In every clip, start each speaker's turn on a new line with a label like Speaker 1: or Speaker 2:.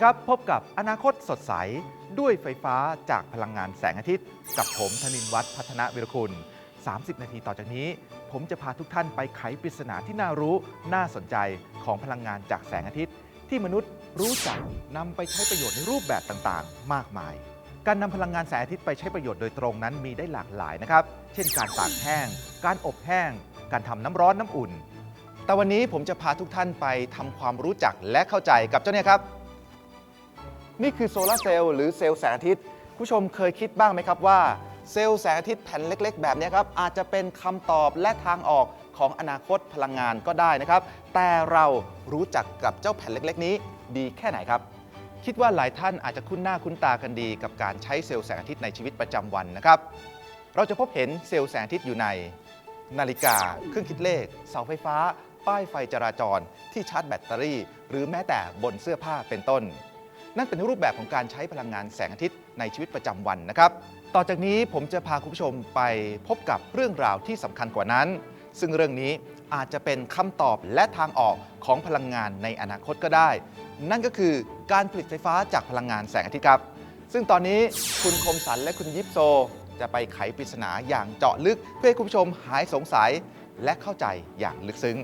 Speaker 1: ดีครับ พบกับอนาคตสดใส ด้วยไฟฟ้าจากพลังงานแสงอาทิตย์ กับผมธนินวัฒน์พัฒนวิรคุณ 30 นาทีต่อจากนี้ ผมจะพาทุกท่านไปไขปริศนาที่น่ารู้น่าสนใจของพลังงานจากแสงอาทิตย์ ที่มนุษย์รู้จักนำไปใช้ประโยชน์ในรูปแบบต่างๆ มากมาย การนำพลังงานแสงอาทิตย์ไปใช้ประโยชน์โดยตรงนั้นมีได้หลากหลายนะครับ เช่น การตากแห้ง การอบแห้ง การทำน้ำร้อนน้ำอุ่น แต่วันนี้ผมจะพาทุกท่านไปทำความรู้จักและเข้าใจกับเจ้าเนี่ยครับ นี่คือโซลาร์เซลล์หรือเซลล์แสงอาทิตย์ผู้ชมเคยคิดบ้างไหมครับว่า เซลล์แสงอาทิตย์แผ่นเล็ก ๆ แบบนี้ครับอาจจะเป็นคำตอบและทางออกของอนาคตพลังงานก็ได้นะครับ แต่เรารู้จักกับเจ้าแผ่นเล็ก ๆ นี้ดีแค่ไหนครับ คิดว่าหลายท่านอาจจะคุ้นหน้าคุ้นตากันดี กับการใช้เซลล์แสงอาทิตย์ในชีวิตประจำวันนะครับ เราจะพบเห็นเซลล์แสงอาทิตย์อยู่ใน นาฬิกา เครื่องคิดเลข เสาไฟฟ้า ป้ายไฟจราจร ที่ชาร์จแบตเตอรี่ หรือแม้แต่บนเสื้อผ้าเป็นต้น นั่นเป็นรูปแบบของการใช้พลังงานแสงอาทิตย์ในชีวิตประจำวันนะครับ ต่อจากนี้ผมจะพาคุณผู้ชมไปพบกับเรื่องราวที่สำคัญกว่านั้น ซึ่งเรื่องนี้อาจจะเป็นคำตอบและทางออกของพลังงานในอนาคตก็ได้ นั่นก็คือการผลิตไฟฟ้าจากพลังงานแสงอาทิตย์ครับ ซึ่งตอนนี้คุณคมสันและคุณยิปโซ จะไปไขปริศนาอย่างเจาะลึก เพื่อให้คุณผู้ชมหายสงสัยและเข้าใจอย่างลึกซึ้ง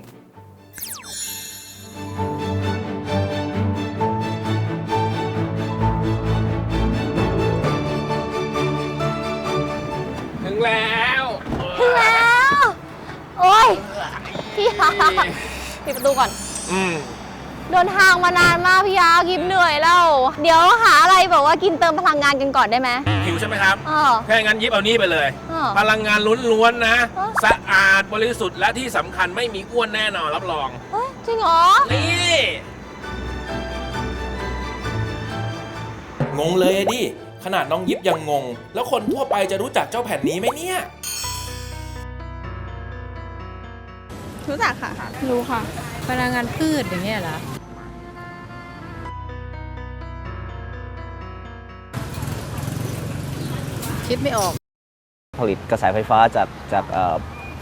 Speaker 2: ปิดประตูก่อน
Speaker 3: อืม
Speaker 2: เดินทางมานานมากพี่ยากิมเหนื่อยแล้ว เดี๋ยวหาอะไรแบบว่ากินเติมพลังงานกันก่อนได้ไหม
Speaker 3: หิวใช่ไหมครับ
Speaker 2: เออ
Speaker 3: ถ้าอย่างนั้นยิบเอานี่ไปเลย
Speaker 2: เออ
Speaker 3: พลังงานล้วนๆนะ
Speaker 2: เออ
Speaker 3: สะอาดบริสุทธิ์และที่สำคัญไม่มีอ้วนแน่นอนรับรอง
Speaker 2: เฮ้ยจริงเหรอ
Speaker 3: นี่
Speaker 4: งงเลยอะดิ ขนาดน้องยิบยังงง แล้วคนทั่วไปจะรู้จักเจ้าแผ่นนี้ไหมเนี่ย
Speaker 5: รู้จักค่ะ รู้ค่ะ พลังงานพืชอย่างเงี้ยเหรอ คิดไม่ออก
Speaker 6: ผลิตกระแสไฟฟ้าจากจากเอ่อ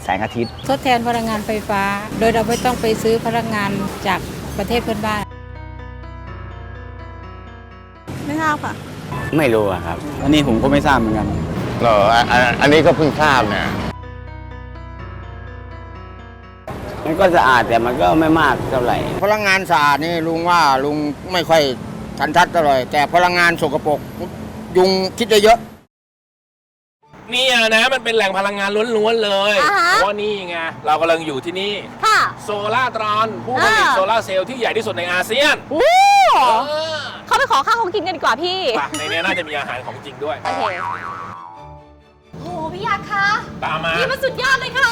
Speaker 6: แสงอาทิตย์
Speaker 5: ทดแทนพลังงานไฟฟ้า โดยเราไม่ต้องไปซื้อพลังงานจากประเทศเพื่อนบ้าน
Speaker 2: ไม่ทราบค่ะ
Speaker 6: ไม่รู้อะครับ อันนี้ผมก็ไม่ทราบเหมือนกัน
Speaker 7: เหรออะอะอันนี้ก็เพิ่งทราบเนี่ย
Speaker 6: มันก็สะอาดแต่มันก็ไม่มากเท่าไหร่
Speaker 8: พลังงานสะอาดนี่ลุงว่าลุงไม่ค่อยทันทัดเท่าไหร่แต่พลังงานสกปรกยุงคิดได้เยอะ
Speaker 3: เนี่ยนะมันเป็นแหล่งพลังงานล้วนๆเลย
Speaker 2: อ่าฮะ
Speaker 3: เพราะว่านี่ไงเรากำลังอยู่ที่นี่
Speaker 2: ค่ะ
Speaker 3: โซลาร์ตรอนผู้ผลิต
Speaker 2: อ่า
Speaker 3: โซลาร์เซลล์ที่ใหญ่ที่สุดในอาเซียน
Speaker 2: วู้
Speaker 3: เออ
Speaker 2: เขาไปขอข้าวของกินกันดีกว่าพี่
Speaker 3: ไปในนี้น่าจะมีอาหารของจริงด้วย
Speaker 2: โอเคโอ้ พี่ยักษ์คะ
Speaker 3: ตามมา
Speaker 2: นี่มันสุดยอดเลยค่ะ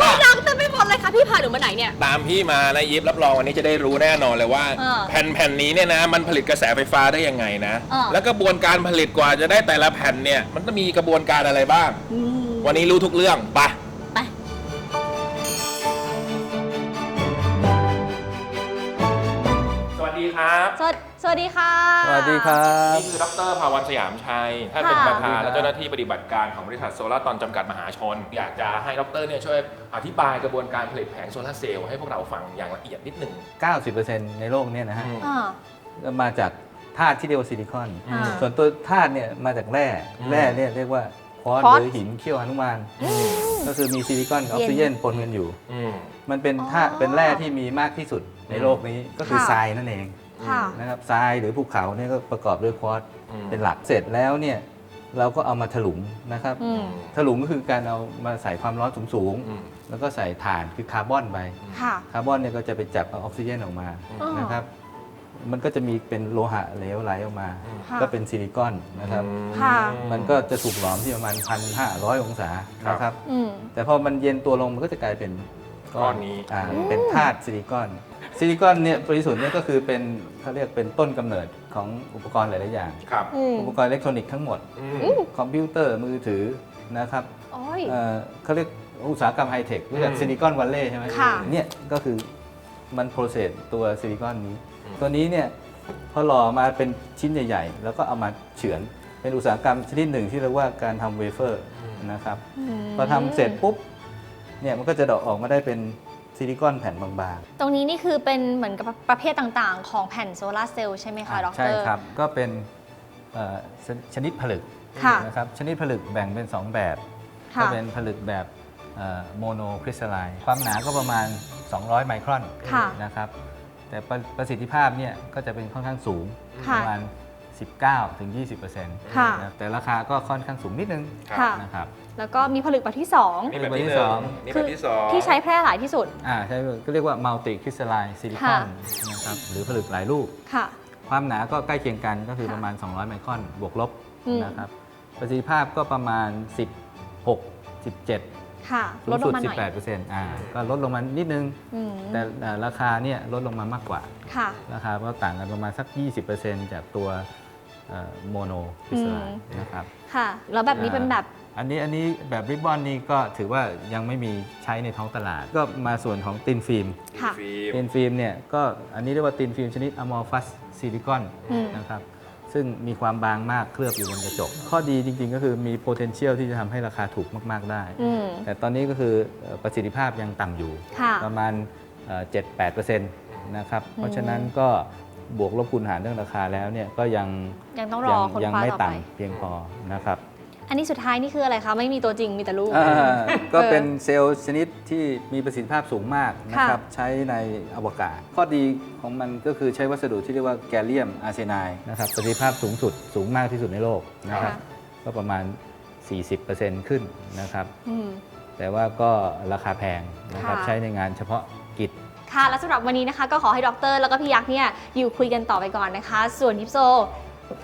Speaker 2: ก็ดังเต็มไปหมดเลยค่ะพี่พาหนูมาไหนเนี่ย
Speaker 3: ตามพี่มานะยิบรับรองวันนี้จะได้รู้แน่นอนเลยว่า
Speaker 2: เออ
Speaker 3: แผ่นแผ่นนี้เนี่ยนะ มันผลิตกระแสไฟฟ้าได้ยังไงนะ
Speaker 2: เออ
Speaker 3: แล้วกระบวนการผลิตกว่าจะได้แต่ละแผ่นเนี่ย มันต้องมีกระบวนการอะไรบ้าง
Speaker 2: อืม
Speaker 3: วันนี้รู้ทุกเรื่องไป
Speaker 2: ไป
Speaker 3: สวัสดีครับ
Speaker 2: สวัส สวัสดีค่ะ
Speaker 6: สวัสดีครับ
Speaker 3: นี่คือดรภาวันสยามชัย ท่านเป็น
Speaker 2: ค่ะ
Speaker 3: ประธานและเจ้าหน้าที่ปฏิบัติการของบริษัทโซลาร์ตอนจำกัดมหาชน อยากจะให้ดรเนี่ยช่วยอธิบายกระบวนการผลิตแผงโซลาร์เซลล์ให้พวกเราฟังอย่างละเอียดนิดหนึ่ง
Speaker 9: 90%ในโลกเนี่ยนะฮะ
Speaker 3: อืม
Speaker 2: อ่า
Speaker 9: ก็มาจากธาตุที่เรียกว่าซิลิคอน
Speaker 3: อืม
Speaker 9: ส่วนตัวธาตุเนี่ยมาจากแร่
Speaker 3: อืม
Speaker 9: แร่เนี่ยเรียกว่าควอตซ์
Speaker 2: ควอตซ์
Speaker 9: หรือหินเขี้ยวหนุมานก็คือมีซิลิคอนกับออกซิเจนปนกันอยู่
Speaker 3: อืม
Speaker 9: มันเป็นธาตุ
Speaker 2: อ๋อ
Speaker 9: เป็นแร่ที่มีมากที่สุดในโลกนี้ก็คือ
Speaker 2: ค่ะ
Speaker 9: ทรายนั่นเอง
Speaker 2: ค่ะ
Speaker 9: นะครับทรายหรือภูเขาเนี่ยก็ประกอบด้วยควอตซ์
Speaker 3: อืม
Speaker 9: เป็นหลักเสร็จแล้วเนี่ยเราก็เอามาถลุงนะครับ
Speaker 2: อืม
Speaker 9: ถลุงก็คือการเอามาใส่ความร้อนสูง
Speaker 3: อืม
Speaker 9: ๆแล้วก็ใส่ถ่านคือคาร์บอนไป
Speaker 2: ค่ะ
Speaker 9: คาร์บอนเนี่ยก็จะไปจับเอาออกซิเจนออกมา
Speaker 2: อ๋อ
Speaker 9: นะครับ มันก็จะมีเป็นโลหะเหลวไหลออกมา
Speaker 2: ค่ะ
Speaker 9: ก็เป็นซิลิคอนนะครับ
Speaker 2: ค่ะ
Speaker 9: มันก็จะถูกหลอมที่ประมาณพันห้าร้อยองศานะครับ
Speaker 2: อืม
Speaker 9: แต่พอมันเย็นตัวลงมันก็จะกลายเป็น
Speaker 3: ก้อนนี้
Speaker 9: อ่าเป็นธาตุซิลิคอน ซิลิคอนเนี่ยบริสุทธิ์เนี่ยก็คือเป็นเขาเรียกเป็นต้นกำเนิดของอุปกรณ์หลายๆอย่าง
Speaker 3: ครับ
Speaker 2: อืม
Speaker 9: อุปกรณ์อิเล็กทรอนิกส์ทั้งหมด
Speaker 3: อืม
Speaker 9: คอมพิวเตอร์มือถือนะครับ
Speaker 2: โอ้ย
Speaker 9: เอ่อเขาเรียกอุตสาหกรรมไฮเทครู้จัก
Speaker 3: อืม
Speaker 9: ซิลิคอนวัลเลย์ใช่ไหม
Speaker 2: ค่ะ
Speaker 9: เนี่ยก็คือมันโปรเซสตัวซิลิคอนนี้
Speaker 3: อืม
Speaker 9: ตัวนี้เนี่ยพอหล่อมาเป็นชิ้นใหญ่ ๆ แล้วก็เอามาเฉือนเป็นอุตสาหกรรมชนิดหนึ่งที่เรียกว่าการทำเวเฟอร์นะครับ พอทำเสร็จปุ๊บเนี่ยมันก็จะดอกออกมาได้เป็น ซิซิลิคอนแผ่นบาง
Speaker 2: ตรงนี้นี่คือเป็นเหมือนกับประเภทต่างๆ ของแผ่นโซลาร์เซลล์ใช่ไหม
Speaker 9: ๆ
Speaker 2: คะด
Speaker 9: อะ
Speaker 2: ร
Speaker 9: ใช่ครับ ก็เป็นเอ่อชชนิดผลึก
Speaker 2: ค่ะ
Speaker 9: นะครับชนิดผลึกแบ่งเป็น 2 แบบก็
Speaker 2: ค่ะ
Speaker 9: เป็นผลึกแบบโมโนคริสตัลไลน์ความหนาก็ประมาณ 200 ไมครอน
Speaker 2: ค่ะ
Speaker 9: นะครับแต่ประประสิทธิภาพเนี่ยก็จะเป็นค่อนข้างสูง
Speaker 2: ค่ะ
Speaker 9: ประมาณ 19ถึง20%
Speaker 2: ค่ะ
Speaker 9: นะแต่ราคาก็ค่อนข้างสูงนิดนึง
Speaker 2: ค่ะ
Speaker 9: นะครับ
Speaker 2: แล้วก็มีผลึกแบบที่
Speaker 10: นี่แบบ
Speaker 9: แบบที่
Speaker 10: ที่ห
Speaker 9: ส
Speaker 10: นึ่
Speaker 9: อง
Speaker 10: งนี่
Speaker 2: คื
Speaker 10: แบบที่สอง
Speaker 2: ที่ใช้แพร่หลายที่สุด
Speaker 9: อ่าใช่ก็เรียกว่ามัลติคริสตัลไลน์ซิลิคอน
Speaker 2: ค่ะ
Speaker 9: นะครับหรือผลึกหลายรูป
Speaker 2: ค่ะ
Speaker 9: ความหนาก็ใกล้เคียงกันก็คือ
Speaker 2: ค่ะ
Speaker 9: ประมาณ 200 ไมครอนบวกลบ
Speaker 2: อืม
Speaker 9: นะครับประสิทธิภาพก็ประมาณ 16 17
Speaker 2: ค่ะ
Speaker 9: สู
Speaker 2: ล
Speaker 9: ง
Speaker 2: ดล
Speaker 9: สุ
Speaker 2: ง
Speaker 9: ด
Speaker 2: มาหน่อย
Speaker 9: 18%อ่าก็ลดลงมานิดนึง
Speaker 2: อืม
Speaker 9: แต่อ่าราคาเนี่ยลดลงมามากกว่า
Speaker 2: ค่ะ
Speaker 9: ราคาก็ต่างกันประมาณสัก 20%จากตัว โมโนคริสตัลไลน์
Speaker 2: อืม
Speaker 9: นะครับ
Speaker 2: ค่ะ แล้วแบบนี้เป็นแบบ
Speaker 9: อันนี้อันนี้แบบริบบอนนี่ก็ถือว่ายังไม่มีใช้ในท้องตลาด ก็มาส่วนของตินฟิล์ม
Speaker 2: ค่ะ
Speaker 10: ฟิล์ม
Speaker 9: ตินฟิล์มเนี่ยก็อันนี้เรียกว่าตินฟิล์มชนิด amorphous silicon
Speaker 2: อืม
Speaker 9: นะครับซึ่งมีความบางมากเคลือบอยู่บนกระจก ข้อดีจริง ๆ ก็คือมี potential ที่จะทำให้ราคาถูกมาก ๆ ได้
Speaker 2: อืม
Speaker 9: แต่ตอนนี้ก็คือเอ่อประสิทธิภาพยังต่ำอยู่
Speaker 2: ค่ะ
Speaker 9: ประมาณเอ่อ7-8%นะครับ เพราะฉะนั้นก็ บวกลบคูณหารเรื่องราคาแล้วเนี่ยก็ยัง
Speaker 2: ยังต้องรอคน
Speaker 9: ยั
Speaker 2: คว้า
Speaker 9: ไม่
Speaker 2: ต่อไป
Speaker 9: ต่ำเพียงพอนะครับ
Speaker 2: อันนี้สุดท้ายนี่คืออะไรคะ ไม่มีตัวจริงมีแต่รูป
Speaker 9: อ่าก็เป็นเซลล์ชนิดที่มีประสิทธิภาพสูงมากนะครับ
Speaker 2: ค่ะ
Speaker 9: ใช้ในอวกาศ ข้อดีของมันก็คือใช้วัสดุที่เรียกว่าแกลเลียมอาร์เซไนด์นะครับประสิทธิภาพสูงสุดสูงมากที่สุดในโลกนะครับ
Speaker 2: ค่ะ
Speaker 9: ก็ประมาณ 40%ขึ้นนะครับ
Speaker 2: อืม
Speaker 9: แต่ว่าก็ราคาแพงนะครับ
Speaker 2: ค่ะ
Speaker 9: ใช้ในงานเฉพาะกิจ
Speaker 2: ค่ะและสำหรับวันนี้นะคะ ก็ขอให้ดร แล้วก็พี่ยักษ์เนี่ยอยู่คุยกันต่อไปก่อนนะคะ ส่วนยิปโซ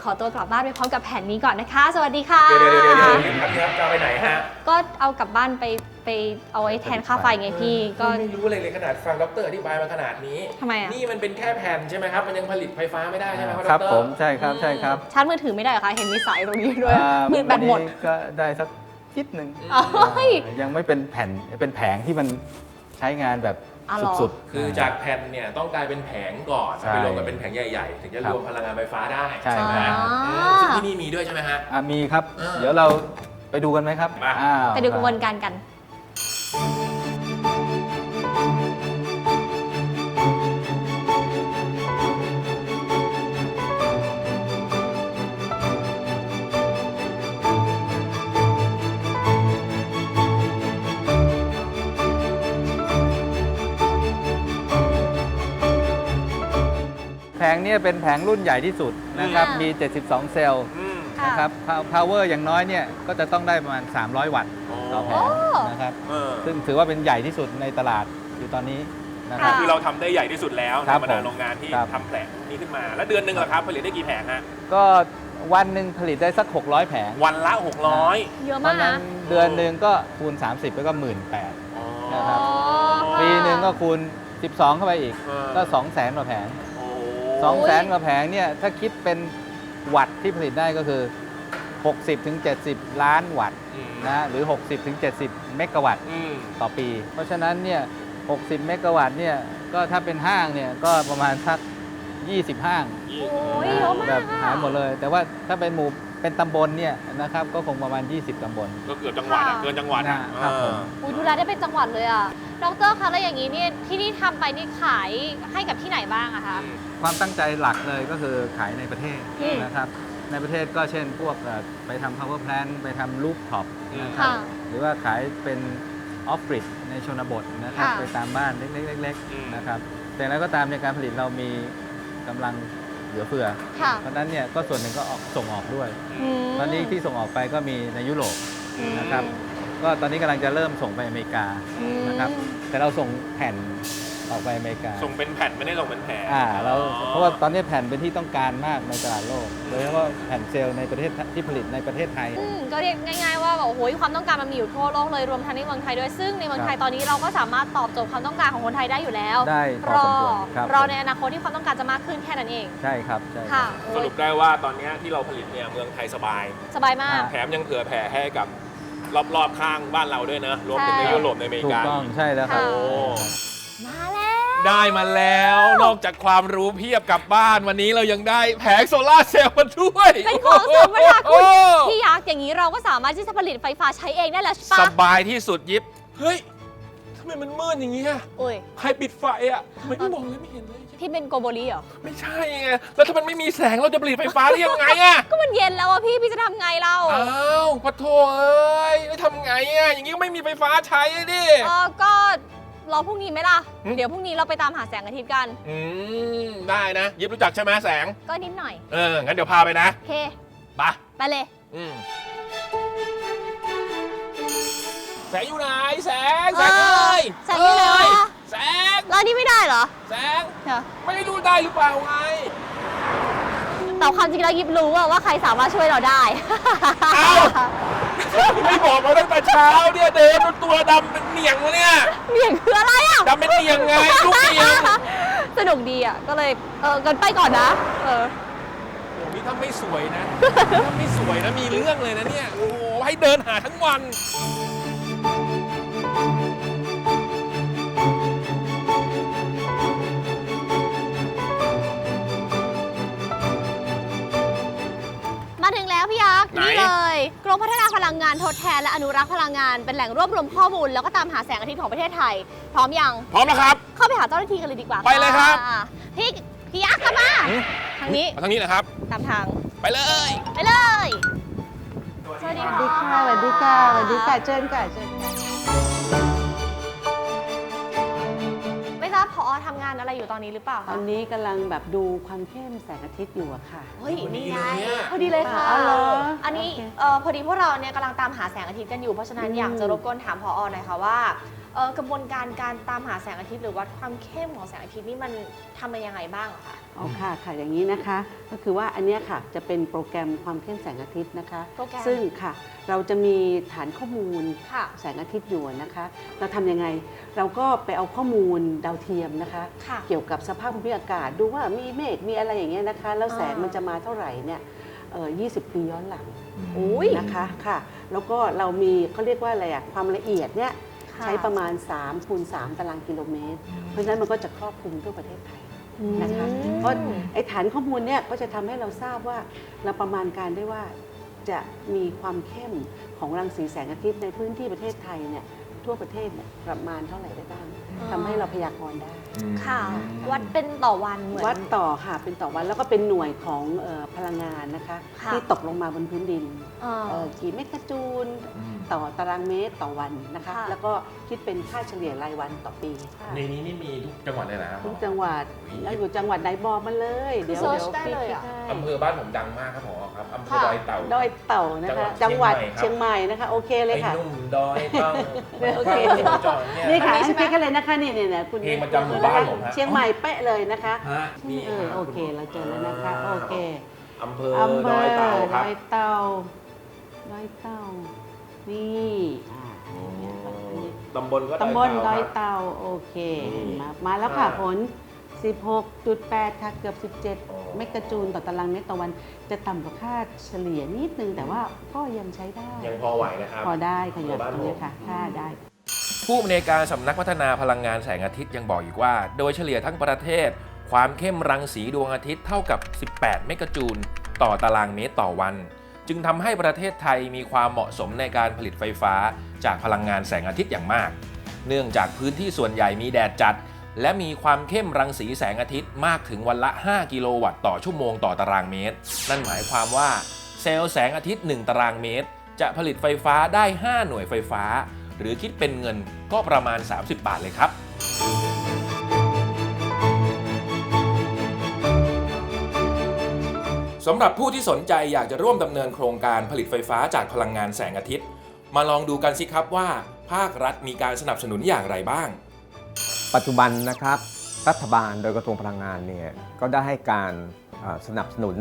Speaker 2: ขอตัวกลับบ้านไปพร้อมกับแผ่นนี้ก่อนนะคะ สวัสดีค่ะ
Speaker 10: เดี๋ยวเดี๋ยวเดี๋ยวเดี๋ยวเห็นครับครับจะเอาไปไหนฮะ
Speaker 2: ก็เอากลับบ้านไปไปเอาไว้แทนค่าไฟไงพี่ก็
Speaker 10: ไม่รู้อะไรเลยขนาดฟังดรอธิบายมาขนาดนี้
Speaker 2: ทำไมอะ
Speaker 10: นี่มันเป็นแค่แผ่นใช่ไหมครับ มันยังผลิตไฟฟ้าไม่ได้ใช่ไหมครับ
Speaker 9: ครับ
Speaker 10: ดร
Speaker 9: ผมใช่ครับใช่ครับ
Speaker 2: ชาร์จมือถือไม่ได้เหรอคะเห็นมีสายตรงนี้ด้วย
Speaker 9: อ่า
Speaker 2: มือแบตหมด
Speaker 9: วันนี้ก็ได้สักนิดหนึ่ง
Speaker 2: อ๋อเฮ้ย
Speaker 9: ยังไม่เป็นแผ่นเป็นแผงที่มันใช้งานแบบ
Speaker 2: อ๋อเหรอ
Speaker 9: สุด
Speaker 10: คือจากแผ่นเนี่ยต้องกลายเป็นแผงก่อน
Speaker 9: ใช่
Speaker 10: ไปรวมกันเป็นแผงใหญ่ๆ ถึงจะ
Speaker 9: ครับ
Speaker 10: รวมพลังงานไฟฟ้าได้
Speaker 9: ใช่
Speaker 10: ไหม
Speaker 2: อ๋อ
Speaker 10: อืมซึ่งที่นี่มีด้วยใช่ไหมฮะ
Speaker 9: อะมีครับ
Speaker 10: อ่า
Speaker 9: เดี๋ยวเราไปดูกันไหมครับ
Speaker 10: มา
Speaker 9: อ้าว
Speaker 2: ไปดูกระบวนการกัน
Speaker 9: งเนี่ยเป็นแผงรุ่นใหญ่ที่สุดนะครับ
Speaker 2: อืม
Speaker 9: มี 72 เซลล์
Speaker 10: อืม
Speaker 2: ค่ะ
Speaker 9: นะครับ power อย่างน้อยเนี่ยก็จะต้องได้ประมาณ 300 วัตต์ต่อแผง
Speaker 2: โอ้
Speaker 9: นะครับ
Speaker 10: เออ
Speaker 9: ซึ่งถือว่าเป็นใหญ่ที่สุดในตลาดอยู่ตอนนี้นะครับ
Speaker 2: ค่ะ
Speaker 10: คือเราทำได้ใหญ่ที่สุดแล้ว
Speaker 9: ครั
Speaker 10: ใน
Speaker 9: บบ
Speaker 10: รรดา
Speaker 9: ผม
Speaker 10: โรงงานที่
Speaker 9: ครับ
Speaker 10: ทำแผงนี้ขึ้นมา แล้วเดือนหนึ่งเหรอครับผลิตได้กี่แผงฮะ
Speaker 9: ก็วันหนึ่งผลิตได้สัก 600 แผง
Speaker 10: วันละ 600
Speaker 2: เยอะ
Speaker 9: เพ
Speaker 2: มา
Speaker 9: ราะ
Speaker 2: ก
Speaker 9: ฉะนั้
Speaker 2: นะ
Speaker 9: นเดือนหนึ่งก็คูณ 30 แล้วก็ 1 8ื่นนะครับ
Speaker 2: อ๋อ
Speaker 9: ปีหนึ่งก็คูณ 12 เข้าไปอีก
Speaker 10: เออ
Speaker 9: ก็ 2 0 0 0 0 0กว่าแผง
Speaker 10: โอ้
Speaker 9: 2 0 0 0 0 0กว่าแผงเนี่ยถ้าคิดเป็นวัตต์ที่ผลิตได้ก็คือ 60ถึง70 ล้านวัตต์
Speaker 10: อืม
Speaker 9: นะหรือ 60ถึง70 เมกะวัตต์
Speaker 10: อืม
Speaker 9: ต่อปี เพราะฉะนั้นเนี่ย 60 เมกะวัตต์เนี่ยก็ถ้าเป็นห้างเนี่ยก็ประมาณสัก 20 ห้าง
Speaker 10: ยี่
Speaker 2: โอ้ย
Speaker 9: นะ
Speaker 2: เยอะมาก
Speaker 9: แบบ
Speaker 2: อะ
Speaker 9: หายหมดเลย แต่ว่าถ้าเป็นหมู่ เป็นตำบลเนี่ยนะครับก็คงประมาณ 20 ตำบล
Speaker 10: ก็เกือบจังหวัดอะ
Speaker 2: ค่ะ
Speaker 10: เกินจังหวัดอะ
Speaker 9: ครับผม
Speaker 2: อุ้ยดูแลได้เป็นจังหวัดเลยอะดรคะแล้วอย่างนี้เนี่ยที่นี่ทำไปนี่ขายให้กับที่ไหนบ้างอะคะ
Speaker 9: ความตั้งใจหลักเลยก็คือขายในประเทศ
Speaker 2: อืม
Speaker 9: นะครับ ในประเทศก็เช่นพวกเอ่อไปทำ power plant ไปทำ rooftop นะครับ
Speaker 2: ค่ะ
Speaker 9: หรือว่าขายเป็นออฟ grid ในชนบทนะครับ
Speaker 2: ค่ะ
Speaker 9: ไปตามบ้านเล็กๆๆๆนะครับ แต่แล้วก็ตามในการผลิตเรามีกำลัง เหลือเฟือ
Speaker 2: ค่ะ
Speaker 9: เพราะฉะนั้นเนี่ยก็ส่วนหนึ่งก็ออกส่งออกด้วย
Speaker 2: ม
Speaker 9: ตอนนี้ที่ส่งออกไปก็มีในยุโรป
Speaker 2: อืม
Speaker 9: นะครับ ก็ตอนนี้กำลังจะเริ่มส่งไปอเมริกา
Speaker 2: อืม
Speaker 9: นะครับ แต่เราส่งแผ่น ออกไปอเมริกา
Speaker 10: ส่งเป็นแผ่นไม่ได้ส่งเป็นแผง
Speaker 9: อ่าเราเพราะว่าตอนนี้แผ่นเป็นที่ต้องการมากในตลาดโลก โดยเฉพาะแผ่นเซลล์ในประเทศที่ผลิตในประเทศไทย
Speaker 2: อืมก็เรียกง่ายๆว่าแบบโอ้โหความต้องการมันมีอยู่ทั่วโลกเลยรวมทั้งในเมืองไทยด้วยซึ่งในเมืองไทยตอนนี้เราก็สามารถตอบโจทย์ความต้องการของคนไทยได้อยู่แล้ว
Speaker 9: ได้พอ
Speaker 2: รอ
Speaker 9: สมควรครับ
Speaker 2: รอในอนาคตที่ความต้องการจะมากขึ้นแค่นั้นเอง
Speaker 9: ใช่ครับใช่ค
Speaker 2: ค่ะ
Speaker 9: รับ
Speaker 2: โอ้
Speaker 10: ส
Speaker 2: ย
Speaker 10: รุปได้ว่าตอนเนี้ยที่เราผลิตเนี่ยเมืองไทยสบาย
Speaker 2: สบายมาก
Speaker 10: แถมยังเผื่อแผ่ให้กับรอบๆข้างบ้านเราด้วยนะ รวมถึงใน
Speaker 2: ใช่
Speaker 10: ยุโรปในอเมริ
Speaker 9: ถูก
Speaker 10: กา
Speaker 9: ต้องใช่แล้วครับ
Speaker 2: ค่ะ
Speaker 10: โอ้
Speaker 2: มาแล้ว
Speaker 10: ได้มาแล้ว นอกจากความรู้เพียบกลับบ้านวันนี้เรายังได้แผงโซลาร์เซลล์มาด้วย
Speaker 2: เป็นของสมนา
Speaker 10: โอ้
Speaker 2: คุณพี่ยักษ์อย่างนี้เราก็สามารถที่จะผลิตไฟฟ้าใช้เองได้แล้วใช่
Speaker 10: ส
Speaker 2: ปะ
Speaker 10: บายที่สุดยิบ เฮ้ยทำไมไมมันมืดอย่างเงี้ย
Speaker 2: อุ้ย
Speaker 10: ใครปิดไฟอะทำไมไม่มองเลยไม่เห็นเลย
Speaker 2: พี่เป็นโกโบลีเหรอ
Speaker 10: ไม่ใช่ไง แล้วถ้ามันไม่มีแสงเราจะผลิตไฟฟ้าได้ยังไงอะ
Speaker 2: ก็มันเย็นแล้วอะพี่ พี่จะทำไงเรา
Speaker 10: อ้าวปะโถเอ้ยแล้วทำไงอะอย่างงี้ก็ไม่มีไฟฟ้าใช้อะดิ
Speaker 2: เออก็ รอพรุ่งนี้ไหมล่ะ
Speaker 10: หืม
Speaker 2: เดี๋ยวพรุ่งนี้เราไปตามหาแสงอาทิตย์กัน
Speaker 10: อืมได้นะ ยิบรู้จักใช่ไหมแสง
Speaker 2: ก็นิดหน่อย
Speaker 10: เออ งั้นเดี๋ยวพาไปนะ
Speaker 2: โอเค
Speaker 10: ไป
Speaker 2: ไปเลย
Speaker 10: อืมแสงอยู่ไหนแสงแสง
Speaker 2: เอ
Speaker 10: เอ้
Speaker 2: อยแสงอยู่ไหนวะ
Speaker 10: เอ้ยแสง
Speaker 2: แล้วนี่ไม่ได้เหรอ
Speaker 10: แสง
Speaker 2: เดี๋ยว
Speaker 10: ไม่รู้ได้หรือเปล่าไง
Speaker 2: แต่ความจริงแล้วยิบรู้อะว่าใครสามารถช่วยเราได้
Speaker 10: เอ้า ไม่บอกมาตั้งแต่เช้าเนี่ยเดินจนตัวดำเป็นเหนียงวะเนี่ย
Speaker 2: เบี่ยงคืออะไรอะ
Speaker 10: ดำเป็นเหนียงไงลูกเหนียง
Speaker 2: สนุกดีอะก็เลยเออกันไปก่อนนะเออ
Speaker 10: โอ้นี่ถ้าไม่สวยนะถ้าไม่สวยนะมีเรื่องเลยนะเนี่ยโอ้โหให้เดินหาทั้งวัน
Speaker 2: เลยกรมพัฒนาพลังงานทดแทนและอนุรักษ์พลังงานเป็นแหล่งรวบรวมข้อมูล แล้วก็ตามหาแสงอาทิตย์ของประเทศไทย พร้อมยัง
Speaker 10: พร้อมแล้วครับ
Speaker 2: เข้าไปหาเจ้าหน้าที่กันเลยดีกว่า
Speaker 10: ไปเลยครับะ
Speaker 2: พี่พี่ยักษ์กลับมา
Speaker 10: หืม
Speaker 2: ทางนี้
Speaker 10: มาทางนี้นะครับ
Speaker 2: ตามทาง
Speaker 10: ไปเลย
Speaker 2: ไปเลยสวัสดีค่ะ
Speaker 5: สวัสดีค่ะสวัสดีค่ะเชิญค่ะเชิญค่ะ
Speaker 2: ไม่ท ทำงานอะไรอยู่ตอนนี้หรือเปล่า
Speaker 11: ต
Speaker 2: คะ
Speaker 11: อนนี้กำลังแบบดูความเข้มแสงอาทิตย์อยู่อะค่ะ
Speaker 2: เฮ้ยนี่ไง
Speaker 10: พอดีเลยอะ
Speaker 2: พอดีเลยค่ะ
Speaker 11: อ๋อเหรอ
Speaker 2: อันนี้
Speaker 11: โอเค
Speaker 2: เอ่อพอดีพวกเราเนี่ยกำลังตามหาแสงอาทิตย์กันอยู่เพราะฉะนั้น
Speaker 11: อืม
Speaker 2: อยากจะรบกวนถามพอหน่อยค่ะว่า เอ่อกระบวนการการตามหาแสงอาทิตย์หรือวัดความเข้มของแสงอาทิตย์นี่มันทำมายังไงบ้างอะคะ
Speaker 11: อ๋อค่ะค่ะอย่างนี้นะคะ ก็คือว่าอันเนี้ยค่ะจะเป็นโปรแกรมความเข้มแสงอาทิตย์นะคะ
Speaker 2: โปรแกรม
Speaker 11: ซึ่งค่ะ เราจะมีฐานข้อมูล
Speaker 2: ค่ะ
Speaker 11: แสงอาทิตย์อยู่นะคะ เราทำยังไง เราก็ไปเอาข้อมูลดาวเทียมนะคะ
Speaker 2: ค่ะ
Speaker 11: เกี่ยวกับสภาพภูมิอากาศดูว่ามีเมฆมีอะไรอย่างเงี้ยนะคะ แล้วแสง
Speaker 2: อ่ามั
Speaker 11: มันจะมาเท่าไหร่เนี่ยเอ่อ20 ปีย้อนหลัง
Speaker 2: อุ้ย
Speaker 11: นะคะค่ะ แล้วก็เรามีเขาเรียกว่าอะไรอะความละเอียดเนี่ย
Speaker 2: ค่ะ
Speaker 11: ใช้ประมาณ3คูณ3ตารางกิโลเมตร เพราะฉะนั้นมันก็จะครอบคลุมทั่วประเทศไทยนะคะ
Speaker 2: อืม
Speaker 11: เพราะไอ้ฐานข้อมูลเนี่ยก็จะทำให้เราทราบว่าเราประมาณการได้ว่าจะมีความเข้มของรังสีแสงอาทิตย์ในพื้นที่ประเทศไทยเนี่ยทั่วประเทศเนี่ยประมาณเท่าไหร่ได้บ้าง ทำให้เราพยากรณ์ได้
Speaker 2: ค่ะ วัดเป็นต่อวันเหมือน
Speaker 11: วัดต่อค่ะเป็นต่อวันแล้วก็เป็นหน่วยของเอ่อพลังงานนะคะ
Speaker 2: ค่ะ
Speaker 11: ที่ตกลงมาบนพื้นดิน
Speaker 2: เอ่อ
Speaker 11: เอ่อกี่เมกะจูลต่อตารางเมตรต่อวันนะคะ
Speaker 2: ค่ะ
Speaker 11: แล้วก็คิดเป็นค่าเฉลี่ยรายวันต่อปีค่ะ
Speaker 10: ในนี้นี่มีทุกจังหวัดเลยนะครับ
Speaker 11: ทุกจังหวัดแล้วอยู่จังหวัดไหนบอกมาเลย เดี๋ยว
Speaker 2: เซิร์
Speaker 11: เดี๋
Speaker 2: ช
Speaker 11: ยว
Speaker 2: ได้
Speaker 11: พี่
Speaker 2: เลย
Speaker 11: คิด
Speaker 2: อะ
Speaker 11: ให้
Speaker 10: อำเภอบ้านผมดังมากครับผอครับอำเภอ
Speaker 2: ค่ะ
Speaker 10: ดอยเต่า
Speaker 11: ดอยเต่านะคะ
Speaker 10: จั
Speaker 11: จั
Speaker 10: ง
Speaker 11: ง
Speaker 10: ห
Speaker 11: ห
Speaker 10: วั
Speaker 11: วั
Speaker 10: ด
Speaker 11: ด
Speaker 10: เชี
Speaker 11: เชี
Speaker 10: ย
Speaker 11: ย
Speaker 10: ง
Speaker 11: ง
Speaker 10: ให
Speaker 11: ให
Speaker 10: ม่
Speaker 11: ม่ นะคะ โอเคเลยค่ะ
Speaker 10: ไอ้หนุ่มดอยเต่า
Speaker 11: โอเค
Speaker 10: จอยเนี่ย
Speaker 11: นี่ค่ะ
Speaker 2: อันนี้
Speaker 11: อัน
Speaker 2: ใช่ไหม
Speaker 11: นี้กันเลยนะคะนี่เนี่ยเนี่ยคุณ
Speaker 10: เพลงประจำหมู่บ้านผมฮะ
Speaker 11: เชียงใหม่เป๊ะเลยนะคะ
Speaker 10: ฮะนี่
Speaker 11: เออโอเคเราเจอแล้วนะคะโอเค
Speaker 10: อำเภอ
Speaker 11: อำเภ
Speaker 10: ด
Speaker 11: อ
Speaker 10: อยเต่าค
Speaker 11: ด
Speaker 10: รับ
Speaker 11: อยเต่าดอยเต่านี่อ่าอย่างเงี้ยค่ะอันนี้
Speaker 10: ตำบลก็
Speaker 11: ตำบลดอย
Speaker 10: เต่า
Speaker 11: เต่าโอเค
Speaker 10: นี่
Speaker 11: มามาแล้วค่ะ
Speaker 10: อ่า
Speaker 11: ผล 16.8 ค่ะเกือบ
Speaker 10: อ๋อ
Speaker 11: 17 เมกะจูลต่อตารางเมตรต่อวัน จะต่ำกว่าค่าเฉลี่ยนิดนึงแต่ว่าก็ยังใช้ได้
Speaker 10: ยังพอไหวนะครับ
Speaker 11: พอได้ค่ะอย่าง
Speaker 10: บ้าน
Speaker 11: ตรงนี้
Speaker 10: ผม
Speaker 11: ค่ะค่าได้
Speaker 3: ผู้อำนวยการสำนักพัฒนาพลังงานแสงอาทิตย์ยังบอกอีกว่า โดยเฉลี่ยทั้งประเทศ ความเข้มรังสีดวงอาทิตย์เท่ากับ 18 เมกะจูลต่อตารางเมตรต่อวัน จึงทำให้ประเทศไทยมีความเหมาะสมในการผลิตไฟฟ้าจากพลังงานแสงอาทิตย์อย่างมาก เนื่องจากพื้นที่ส่วนใหญ่มีแดดจัด และมีความเข้มรังสีแสงอาทิตย์มากถึงวันละ 5 กิโลวัตต์ต่อชั่วโมงต่อตารางเมตร นั่นหมายความว่าเซลล์แสงอาทิตย์ 1 ตารางเมตร จะผลิตไฟฟ้าได้ 5 หน่วยไฟฟ้า หรือคิดเป็นเงินก็ประมาณ 30 บาทเลยครับ สำหรับผู้ที่สนใจอยากจะร่วมดำเนินโครงการผลิตไฟฟ้าจากพลังงานแสงอาทิตย์ มาลองดูกันสิครับว่า ภาครัฐมีการสนับสนุนอย่างไรบ้าง
Speaker 12: ปัจจุบันนะครับรัฐบาลโดยกระทรวงพลังงานเนี่ยก็ได้ให้การสนับสนุน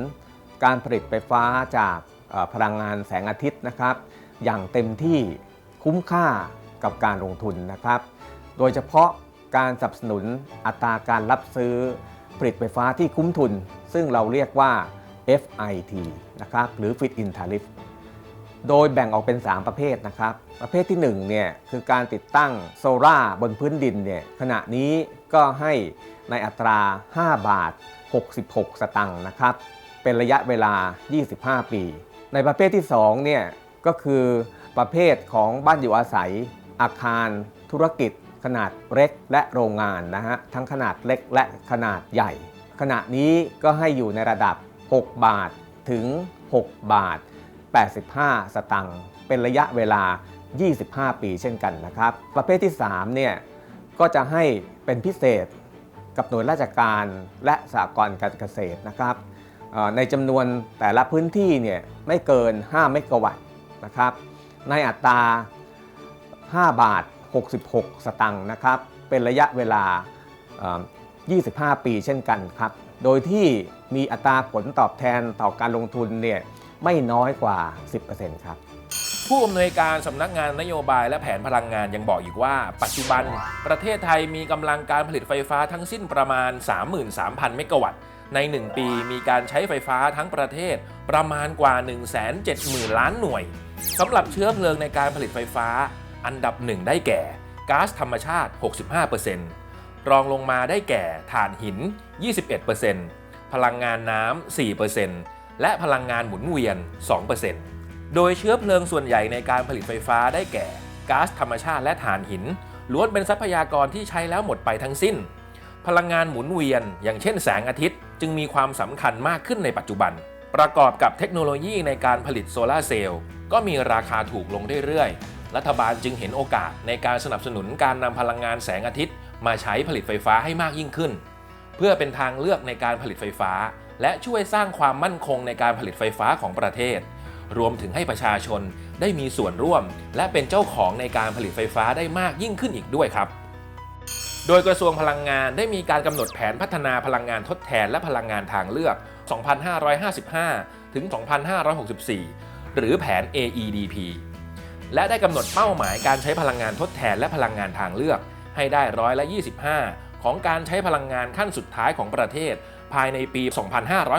Speaker 12: การผลิตไฟฟ้าจากพลังงานแสงอาทิตย์นะครับ อย่างเต็มที่ คุ้มค่ากับการลงทุนนะครับ โดยเฉพาะการสนับสนุนอัตราการรับซื้อผลิตไฟฟ้าที่คุ้มทุน ซึ่งเราเรียกว่า FIT นะครับหรือ Fit in Tariff โดยแบ่งออกเป็น 3 ประเภทนะครับ ประเภทที่1เนี่ยคือการติดตั้งโซล่าบนพื้นดินเนี่ยขณะนี้ก็ให้ในอัตรา 5 บาท 66 สตังค์นะครับ เป็นระยะเวลา 25 ปี ในประเภทที่2เนี่ยก็คือ ประเภทของบ้านอยู่อาศัย อาคาร ธุรกิจ ขนาดเล็กและโรงงานนะฮะทั้งขนาดเล็กและขนาดใหญ่ ขณะนี้ก็ให้อยู่ในระดับ 6 บาทถึง 6 บาท 85 สตังค์เป็นระยะเวลา 25 ปีเช่นกันนะครับ ประเภทที่3เนี่ยก็จะให้เป็นพิเศษกับหน่วยราชการและสหกรณ์การเกษตรนะครับในจำนวนแต่ละพื้นที่เนี่ยไม่เกิน 5 เมกะวัตต์นะครับ ในอัตรา 5 บาท 66 สตังค์นะครับ เป็นระยะเวลา 25 ปีเช่นกันครับ โดยที่มีอัตราผลตอบแทนต่อการลงทุนเนี่ยไม่น้อยกว่า 10%ครับ
Speaker 3: ผู้อำนวยการสำนักงานนโยบายและแผนพลังงานยังบอกอีกว่า ปัจจุบันประเทศไทยมีกำลังการผลิตไฟฟ้าทั้งสิ้นประมาณ 33,000 เมกะวัตต์ ใน 1 ปีมีการใช้ไฟฟ้าทั้งประเทศประมาณกว่า 170,000 ล้านหน่วย สำหรับเชื้อเพลิงในการผลิตไฟฟ้า อันดับหนึ่งได้แก่ก๊าซธรรมชาติ 65%รองลงมาได้แก่ถ่านหิน 21%พลังงานน้ำ 4%และพลังงานหมุนเวียน 2%โดยเชื้อเพลิงส่วนใหญ่ในการผลิตไฟฟ้าได้แก่ก๊าซธรรมชาติและถ่านหินล้วนเป็นทรัพยากรที่ใช้แล้วหมดไปทั้งสิ้น พลังงานหมุนเวียน อย่างเช่นแสงอาทิตย์ จึงมีความสำคัญมากขึ้นในปัจจุบัน ประกอบกับเทคโนโลยีในการผลิตโซลาร์เซลล์ ก็มีราคาถูกลงเรื่อยๆ รัฐบาลจึงเห็นโอกาสในการสนับสนุนการนำพลังงานแสงอาทิตย์ มาใช้ผลิตไฟฟ้าให้มากยิ่งขึ้น เพื่อเป็นทางเลือกในการผลิตไฟฟ้า และช่วยสร้างความมั่นคงในการผลิตไฟฟ้าของประเทศ รวมถึงให้ประชาชนได้มีส่วนร่วม และเป็นเจ้าของในการผลิตไฟฟ้าได้มากยิ่งขึ้นอีกด้วยครับโดยกระทรวงพลังงานได้มีการกำหนดแผนพัฒนาพลังงานทดแทนและพลังงานทางเลือก 2555 ถึง 2564 หรือแผน AEDP และได้กำหนดเป้าหมายการใช้พลังงานทดแทนและพลังงานทางเลือก ให้ได้ร้อยละ 25 ของการใช้พลังงานขั้นสุดท้ายของประเทศ ภายในปี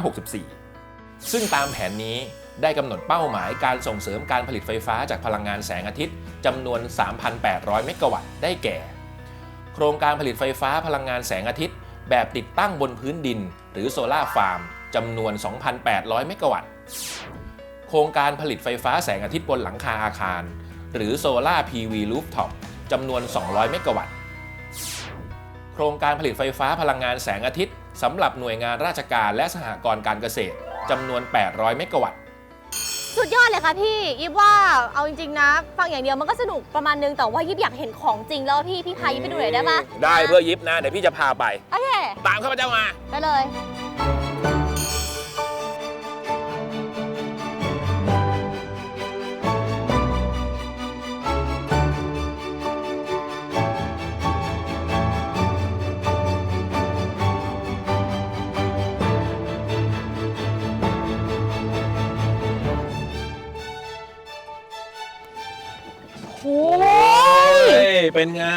Speaker 3: 2564 ซึ่งตามแผนนี้ได้กำหนดเป้าหมายการส่งเสริมการผลิตไฟฟ้าจากพลังงานแสงอาทิตย์จำนวน 3,800 เมกะวัตต์ได้แก่ โครงการผลิตไฟฟ้าพลังงานแสงอาทิตย์ แบบติดตั้งบนพื้นดิน หรือโซลาร์ฟาร์มจำนวน 2,800 เมกะวัตต์ โครงการผลิตไฟฟ้าแสงอาทิตย์บนหลังคาอาคาร หรือโซลาร์ PV Rooftop จำนวน 200 เมกะวัตต์ โครงการผลิตไฟฟ้าพลังงานแสงอาทิตย์สำหรับหน่วยงานราชการและสหกรณ์การเกษตรจำนวน 800 เมกะวัตต์
Speaker 2: สุดยอดเลยค่ะพี่ยิบว่าเอาจริงๆนะ ฟังอย่างเดียวมันก็สนุกประมาณนึงแต่ว่ายิบอยากเห็นของจริงแล้วพี่พี่พายิบไปดูหน่อยได้ปะ
Speaker 3: ได้เพื่อยิบนะเดี๋ยวพี่จะพาไป
Speaker 2: โอเค
Speaker 3: ตามข้าพเจ้ามา
Speaker 2: ไปเลย
Speaker 3: เป็นไง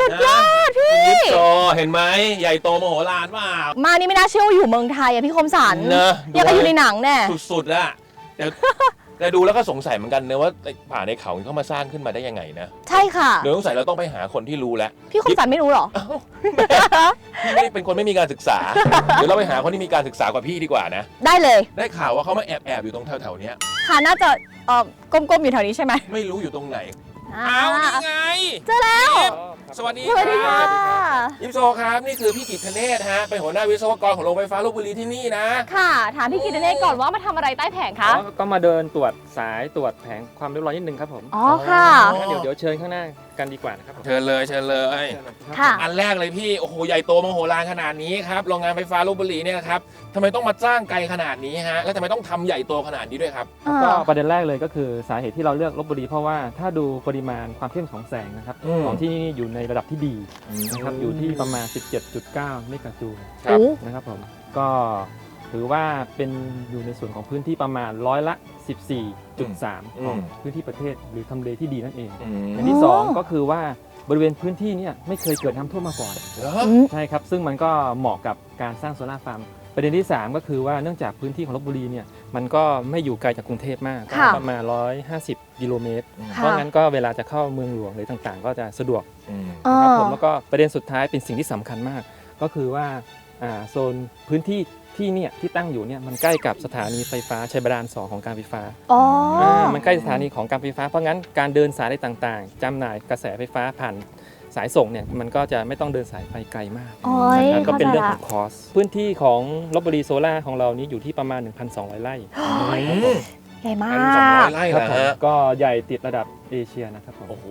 Speaker 2: สุดยอดพี่
Speaker 3: ยิบโตเห็นไหมใหญ่โตมโหฬารเปล่า
Speaker 2: มานี่ไม่น่าเชื่อว่าอยู่เมืองไทยอะพี่คมสัน
Speaker 3: เนอะ
Speaker 2: ยังกับอยู่ในหนังแน่
Speaker 3: สุดๆอะแต่แต่ดูแล้วก็สงสัยเหมือนกันนะว่าไอ้ป่าในเขาเขามาสร้างขึ้นมาได้ยังไงนะ
Speaker 2: ใช่ค่ะ
Speaker 3: เดี๋ยวสงสัยเราต้องไปหาคนที่รู้แล้ว
Speaker 2: พี่คมสันไม่รู้เหรอ
Speaker 3: พี่ไม่ได้เป็นคนไม่มีการศึกษาเดี๋ยวเราไปหาคนที่มีการศึกษากว่าพี่ดีกว่านะ
Speaker 2: ได้เลย
Speaker 3: ได้ข่าวว่าเขามาแอบแอบๆอยู่ตรงแถวๆเนี้ย
Speaker 2: ค่ะน่าจะเอ่อก้มๆอยู่แถวนี้ใช่ไหม
Speaker 3: ไม่รู้อยู่ตรงไหน
Speaker 2: อ่า
Speaker 3: อ้าวนี่ไง
Speaker 2: เจอแล้ว
Speaker 3: สวัสดี
Speaker 2: สวัสดี
Speaker 3: ค
Speaker 2: ค่ะ
Speaker 3: รับยิปโซครับนี่คือพี่กิตเนศฮะเป็นหัวหน้าวิศวกรของโรงไฟฟ้าลพบุรีที่นี่นะ
Speaker 2: ค่ะ ถามพี่กิตเนศก่อนว่ามาทำอะไรใต้แผงคะ
Speaker 13: ก็มาเดินตรวจสายตรวจแผงความเรียบร้อยนิดนึงครับผม
Speaker 2: อ๋อค่ะ
Speaker 13: งั้นเดี๋ยวเดี๋ยวเชิญข้างหน้า กันดีกว่านะครับผม
Speaker 3: เชิญเลยเชิญเลย
Speaker 2: ค่ะ
Speaker 3: อันแรกเลยพี่ โอ้โห ใหญ่โตมโหฬารขนาดนี้ครับโรงงานไฟฟ้าลพบุรีเนี่ยครับทำไมต้องมาสร้างไกลขนาดนี้ฮะ แล้วทำไมต้องทำใหญ่โตขนาดนี้ด้วยครับ
Speaker 13: ก็ประเด็นแรกเลยก็คือสาเหตุที่เราเลือกลบบุรีเพราะว่าถ้าดูปริมาณความเข้มของแสงนะครับ
Speaker 3: อืม
Speaker 13: ของที่นี่อยู่ในระดับที่ดีนะครับ
Speaker 3: อืม
Speaker 13: อยู่ที่ประมาณ 17.9เมกะจูล
Speaker 3: ครับ
Speaker 13: นะครับผมก็ ถือว่าเป็นอยู่ในส่วนของพื้นที่ประมาณร้อยละ 14.3 ของพื้นที่ประเทศหรือทำเลที่ดีนั่นเอง
Speaker 3: อืม
Speaker 13: อย่างที่สองก็คือว่าบริเวณพื้นที่เนี่ยไม่เคยเกิดน้ำท่วมมาก่อน
Speaker 3: เหรอ
Speaker 13: ใช่ครับ ซึ่งมันก็เหมาะกับการสร้างโซลาร์ฟาร์มประเด็นที่ 3 ก็คือว่าเนื่องจากพื้นที่ของลบบุรีเนี่ยมันก็ไม่อยู่ไกลจากกรุงเทพมากก็
Speaker 2: ค่ะ
Speaker 13: ประมาณ 150 กิโลเมตร
Speaker 2: ค่ะ
Speaker 13: เพราะงั้นก็เวลาจะเข้าเมืองหลวงหรือต่างๆ ก็จะสะดวก
Speaker 3: อืม
Speaker 2: อ๋อ
Speaker 13: นะครับผมแล้วก็ประเด็นสุดท้ายเป็นสิ่งที่สำคัญมาก ก็คือว่าอ่าโซนพื้นที่ ที่เนี่ยที่ตั้งอยู่เนี่ยมันใกล้กับสถานีไฟฟ้าชัยบาดาล2ของการไฟฟ้า
Speaker 2: อ๋ออา
Speaker 13: มันใกล้สถานีของการไฟฟ้าเพราะงั้นการเดินสายอะไรต่างๆจำหน่ายกระแสไฟฟ้าผ่านสายส่งเนี่ยมันก็จะไม่ต้องเดินสายไฟไกลมาก
Speaker 2: โอ้ย
Speaker 13: นะครับก็เป็น
Speaker 2: เข้าใจ
Speaker 13: เรื่อง
Speaker 2: ละ
Speaker 13: ของคอส พื้นที่ของลบบุรีโซล่าของเรานี้อยู่ที่ประมาณ 1,200 ไร่
Speaker 2: ใหญ่มา
Speaker 3: พันสองร้
Speaker 2: ก
Speaker 3: อยไร่
Speaker 13: ครับ
Speaker 3: นะ
Speaker 13: ผม
Speaker 3: ฮะ
Speaker 13: ก็ใหญ่ติดระดับเอเชียนะครับผม
Speaker 3: โอ้โห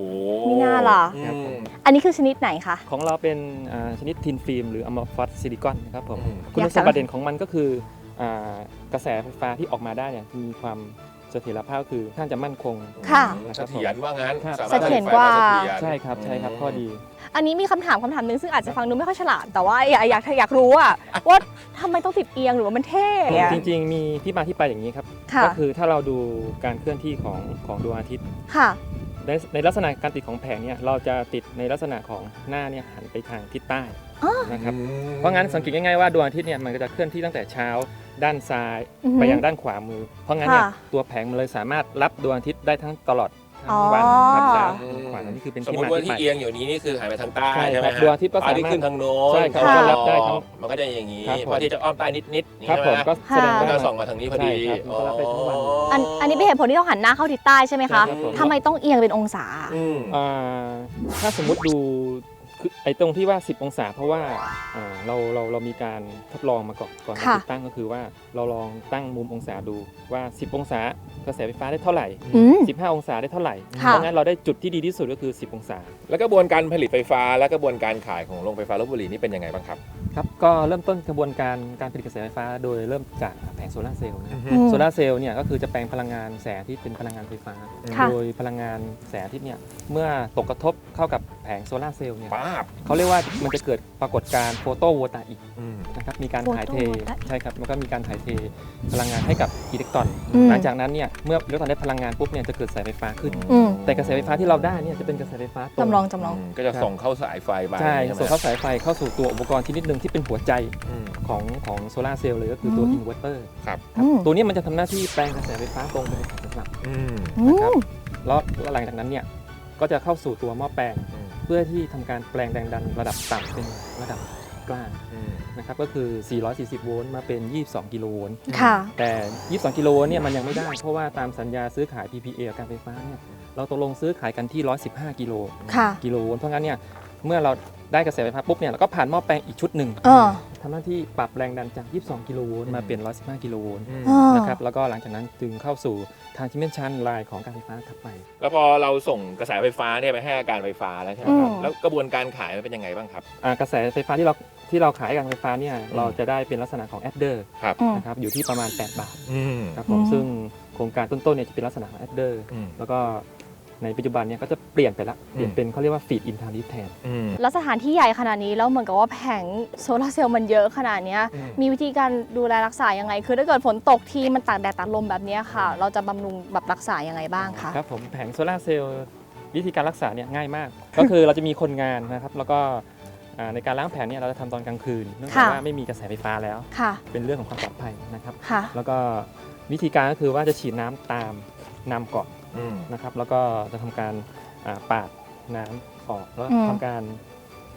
Speaker 2: มีหน้าล่ะ
Speaker 13: ครับผม
Speaker 2: อันนี้คือชนิดไหนคะ
Speaker 13: ของเราเป็นอ่าชนิดทินฟิล์มหรืออะมอร์ฟัสซิลิคอนนะครับผม
Speaker 3: อืม
Speaker 13: คุณ
Speaker 2: อยาก
Speaker 13: สมบัติ
Speaker 2: จะ
Speaker 13: เด่นของมันก็คืออ่ากระแสไฟฟ้าที่ออกมาได้เนี่ยมีความ เสถียรภาพคือท่านจะมั่นคง
Speaker 2: ค่ะ
Speaker 13: นะค
Speaker 3: เส
Speaker 13: รับผม
Speaker 3: ถียรว่างั้น
Speaker 13: ครับ
Speaker 3: สามารถ
Speaker 2: เสถียรกว่า
Speaker 3: ผลิตไฟฟ้เสถียร
Speaker 13: ใช่ครับใช่ครับข้อดี
Speaker 2: อันนี้มีคำถามคำถามหนึ่งซึ่งอาจจะฟังดูไม่ค่อยฉลาดแต่ว่าอยากอยากอยากรู้อะว่าทำไมต้องติดเอียงหรือว่ามันเท่อะ
Speaker 13: จริงๆ มีที่มาที่ไปอย่างนี้ครับ
Speaker 2: ค่ะ
Speaker 13: ก็คือถ้าเราดูการเคลื่อนที่ของของดวงอาทิตย์
Speaker 2: ค่ะ
Speaker 13: ในในลักษณะการติดของแผงเนี่ยเราจะติดในลักษณะของหน้าเนี่ยหันไปทางทิศใต้
Speaker 2: อ๋อ
Speaker 13: นะครับ เพราะงั้นสังเกตง่ายๆว่าดวงอาทิตย์เนี่ยมันก็จะเคลื่อนที่ตั้งแต่เช้า ด้านซ้าย
Speaker 2: อือฮึ
Speaker 13: ไปยังด้านขวามือ เพราะงั้นเนี่ย
Speaker 2: ค่ะ
Speaker 13: ตัวแผงมันเลยสามารถรับดวงอาทิตย์ได้ทั้งตลอด
Speaker 2: อ๋
Speaker 13: ทั้
Speaker 2: อง
Speaker 13: วันครับซ้ายขวานี่คือเป็น
Speaker 3: สม
Speaker 13: ที่
Speaker 3: มติ
Speaker 13: มา
Speaker 3: ว่า
Speaker 13: ที่
Speaker 3: ที่
Speaker 13: ไป
Speaker 3: เอียงอยู่นี้นี่คือหันไปทางใต้
Speaker 13: ใช่
Speaker 3: ใช่ไหม
Speaker 13: ครับ
Speaker 3: ฮะ
Speaker 13: ดวงอาทิตย์ก็
Speaker 3: พระอาทิตย์
Speaker 13: สามารถ
Speaker 3: ขึ้นทางโน้น
Speaker 13: ใช่ครับ
Speaker 2: ก็
Speaker 13: รับได้ทั้ง
Speaker 3: มันก็จะอย่างนี้
Speaker 13: ครับผม
Speaker 3: พระอาทิตย์จะอ้อมใต้นิดๆนี่
Speaker 13: ครับ
Speaker 3: ใช่
Speaker 13: ผม
Speaker 3: ไหม
Speaker 13: ก็แสดง
Speaker 3: ก็
Speaker 13: ว่า
Speaker 3: จะส่องมาทางนี้พอดี
Speaker 13: ใช่ครับมันก็รับได้ทั้งวัน
Speaker 2: อันอันนี้เป็นเหตุผลที่ต้องหันหน้าเข้าทิศใต้ใช่ไหมคะ
Speaker 13: ใช่ครับผม
Speaker 2: ทำไมต้องเอียงเป็นองศา
Speaker 3: อืม
Speaker 13: อ่าถ้าสมมุติดู คือไอ้ตรงที่ว่า 10 องศา เพราะว่าอ่าเราเราเรามีการทดลองมาก่อนก่อนจะ
Speaker 2: ค่ะ
Speaker 13: ติดตั้งก็คือว่าเราลองตั้งมุมองศาดูว่า 10 องศากระแสไฟฟ้าได้เท่าไหร่
Speaker 2: อืม
Speaker 13: 15 องศาได้เท่าไหร่
Speaker 2: ค่ะ
Speaker 13: เพราะงั้นเราได้จุดที่ดีที่สุดก็คือ 10 องศา
Speaker 3: แล้วกระบวนการผลิตไฟฟ้าและกระบวนการขายของโรงไฟฟ้าลบบุรีนี่เป็นยังไงบ้างครับ
Speaker 13: ครับก็เริ่มต้นกระบวนการการผลิตกระแสไฟฟ้า โดยเริ่มจากแผงโซลาร์เซลล์นะครับ
Speaker 2: อืม
Speaker 13: โซลาร์เซลล์เนี่ยก็คือจะแปลงพลังงานแสงอาที่เป็นพลังงานไฟฟ้า
Speaker 2: ค่ะ
Speaker 13: โดยพลังงานแสงอาทิตย์เนี่ยเมื่อตกกระทบเข้ากับแผงโซลาร์เซลล์เนี่ย
Speaker 3: ป้าบ
Speaker 13: เขาเรียกว่ามันจะเกิดปรากฏการณ์โฟโตโวลตาอิก
Speaker 3: อืม
Speaker 13: นะครับมีการถ่ายเท
Speaker 2: Photovoltaic
Speaker 13: ใช่ครับแล้วก็มีการถ่ายเทพลังงานให้กับอิเล็กตรอน
Speaker 2: อืม
Speaker 13: หลังจากนั้นเนี่ยเมื่ออิเล็กตรอนได้พลังงานปุ๊บเนี่ยจะเกิดสายไฟฟ้าขึ้น
Speaker 2: อืม
Speaker 13: แต่กระแสไฟฟ้าที่เราได้เนี่ยจะเป็นกระแสไฟฟ้าตรง
Speaker 2: จำลองจำลอง
Speaker 3: ก็จะส่งเข้าสายไฟไป
Speaker 13: ใช่
Speaker 3: ไหม
Speaker 13: ส่งเข้าสายไฟเข้าสู่ตัวอุปกรณ์ชนิดหนึ่งที่เป็นหัวใจ
Speaker 3: อืม
Speaker 13: ของของโซลาร์เซลล์เลยก็คือตัว
Speaker 2: อืม
Speaker 13: อินเวอร์เตอร์
Speaker 3: ครับ
Speaker 2: อืม
Speaker 13: ตัวนี้มันจะทำหน้าที่แปลงกระแสไฟฟ้าตรงไปในสายหลัก
Speaker 3: อืม
Speaker 2: อื
Speaker 13: นะครับ
Speaker 2: ม
Speaker 13: แล้วหลังจากนั้นเนี่ยก็จะเข้าสู่ตัวหม้อแปลง
Speaker 3: อืม
Speaker 13: เพื่อที่ทำการแปลงแรงดันระดับต่ำเป็นระดับกลาง
Speaker 3: อืม
Speaker 13: นะครับก็คือ 440 โวลต์มาเป็น 22 กิโลโวลต์
Speaker 2: ค่ะ
Speaker 13: แต่ 22 กิโลโวลต์เนี่ยมันยังไม่ได้ เพราะว่าตามสัญญาซื้อขาย PPA กับการไฟฟ้าเนี่ยเราตกลงซื้อขายกันที่ 115 กิโล
Speaker 2: ค่ะ
Speaker 13: กิโลโวลต์เพราะงั้นเนี่ยเมื่อเรา ได้กระแสไฟฟ้าปุ๊บเนี่ยเราก็ผ่านหม้อแปลงอีกชุดหนึ่ง
Speaker 2: เออ
Speaker 13: ทำหน้าที่ปรับแรงดันจาก 22 กิโลโวลต์มาเป็น115 กิโลโวลต์
Speaker 3: อืม
Speaker 2: เออ
Speaker 13: นะครับแล้วก็หลังจากนั้นจึงเข้าสู่ทางที่เมนชันไลน์ของการไฟฟ้าถัดไป
Speaker 3: แล้วพอเราส่งกระแสไฟฟ้าเนี่ยไปให้การไฟฟ้าแล้วใช่ไหมครับ
Speaker 2: อืม
Speaker 3: แล้วกระบวนการขายมันเป็นยังไงบ้างครับ
Speaker 13: อ่ากระแสไฟฟ้าที่เราที่เราขายให้การไฟฟ้าเนี่ยเราจะได้เป็นลักษณะของแอดเดอร์
Speaker 3: ครับ
Speaker 2: อืม
Speaker 13: นะครับอยู่ที่ประมาณ 8 บาท
Speaker 3: อืม
Speaker 13: ครับผม
Speaker 2: อืม
Speaker 13: ซึ่งโครงการต้นๆเนี่ยจะเป็นลักษณะของแอดเดอร์
Speaker 3: อืม
Speaker 13: แล้วก็ ในปัจจุบันเนี่ยก็จะเปลี่ยนไปละ เปลี่ยน
Speaker 3: อืม
Speaker 13: เป็นเขาเรียกว่าฟีดอินทาริแทน
Speaker 3: อืม
Speaker 2: แล้วสถานที่ใหญ่ขนาดนี้แล้วเหมือนกับว่าแผงโซลาร์เซลล์มันเยอะขนาดเนี้ย
Speaker 3: อืม
Speaker 2: มีวิธีการดูแลรักษายังไง คือถ้าเกิดฝนตกทีมันตากแดดตากลมแบบเนี้ยค่ะ เราจะบำรุงแบบรักษายังไงบ้างคะ
Speaker 13: ครับผมแผงโซลาร์เซลล์วิธีการรักษาเนี่ยง่ายมาก ก็คือเราจะมีคนงานนะครับ แล้วก็อ่าในการล้างแผงเนี่ยเราจะทำตอนกลางคืนเนื่องจาก
Speaker 2: ค่ะ
Speaker 13: ว่าไม่มีกระแสไฟฟ้าแล้ว
Speaker 2: ค่ะ
Speaker 13: เป็นเรื่องของความปลอดภัยนะครับ
Speaker 2: ค่ะ
Speaker 13: แล้วก็วิธีการก็คือว่าจะฉีดน้ำตามน้ำก่อน
Speaker 3: อืม
Speaker 13: นะครับ แล้วก็จะทำการอ่าปาดน้ำออกแล้ว
Speaker 2: อืม
Speaker 13: ทำการ